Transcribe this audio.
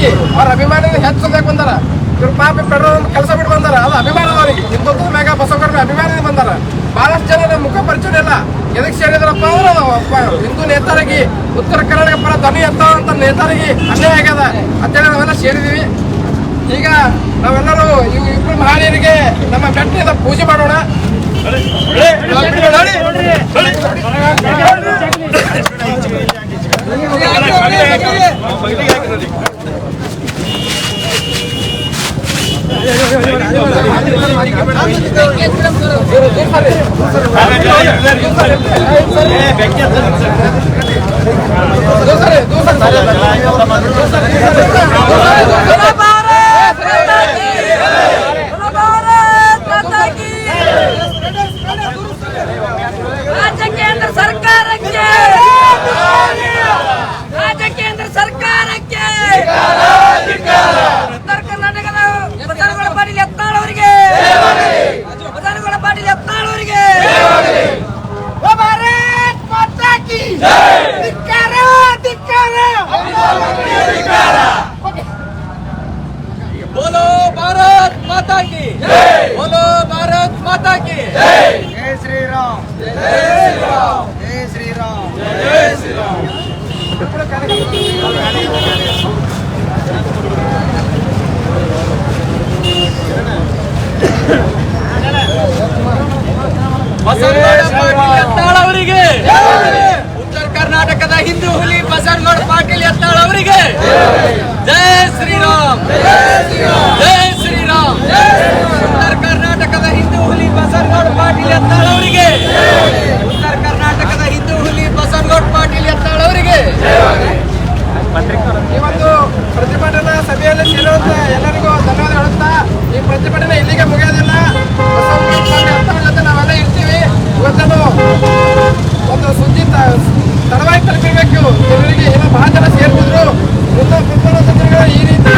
ಮಂದಿಗೆ ಅವ್ರ ಅಭಿಮಾನಿ ಹೆಚ್ಚು ಸಂದಾಗ ಬಂದಾರ ಇವ್ರ ಪಾಪ ಪೆಟ್ರೋಲ್ ಕೆಲಸ ಬಿಟ್ಟು ಬಂದಾರ ಅದು ಅಭಿಮಾನ ಅವರಿಗೆ ಹಿಂದುತ್ವ ಮ್ಯಾಗ ಬಸವಕರ್ಮ ಅಭಿಮಾನಿ ಬಂದಾರ ಬಹಳಷ್ಟು ಜನ ಮುಖ ಪರಿಚಯ ಇಲ್ಲ ಎದಕ್ಕೆ ಸೇರಿದ್ರಪ್ಪ ಅಂದ್ರೆ ಅದು ಹಿಂದೂ ನೇತಾರಿಗೆ ಉತ್ತರ ಕರ್ನಾಟಕ ಪರ ಧ್ವನಿ ಎತ್ತಂತ ನೇತಾರಿಗೆ ಅನ್ಯಾಯ ಆಗ್ಯದ ಅಂತೇಳಿ ನಾವೆಲ್ಲ ಸೇರಿದೀವಿ ಈಗ ನಾವೆಲ್ಲರೂ ಇವ್ ಇಬ್ರು ಮಹಾನೀಯರಿಗೆ ನಮ್ಮ ಬೆಟ್ಟದ ಪೂಜೆ ಮಾಡೋಣ दोसर दोसर माता की बोलो भारत माता की ಬಸವನಗೌಡ ಪಾಟೀಲ್ ಯತ್ನಾಳ್ ಅವರಿಗೆ ಉತ್ತರ ಕರ್ನಾಟಕದ ಹಿಂದೂ ಹುಲಿ ಬಸವನಗೌಡ ಪಾಟೀಲ್ ಯತ್ನಾಳ್ ಅವರಿಗೆ ಜೈ ಅವರಿಗೆ ಉತ್ತರ ಕರ್ನಾಟಕದ ಹಿಂದೂ ಹುಲಿ ಬಸವನಗೌಡ ಪಾಟೀಲ್ ಎತ್ತಾಳವರಿಗೆ. ಒಂದು ಪ್ರತಿಭಟನಾ ಸಭೆಯಲ್ಲಿ ಸೇರುವಂತ ಎಲ್ಲರಿಗೂ ಧನ್ಯವಾದ ಹೇಳುತ್ತಾ, ಈ ಪ್ರತಿಭಟನೆ ಇಲ್ಲಿಗೆ ಮುಗಿಯೋದಿಲ್ಲ. ಜೊತೆ ನಾವೆಲ್ಲ ಇರ್ತೀವಿ. ಇವತ್ತನ್ನು ಒಂದು ಸುದ್ದಿ ತಡವಾಗಿ ತಲುಪಿರ್ಬೇಕು ಜನರಿಗೆ ಏನೋ ಬಹಳ ಜನ ಸೇರ್ತಿದ್ರು ಮುಂದೆ ದಿನಗಳ ಈ ರೀತಿ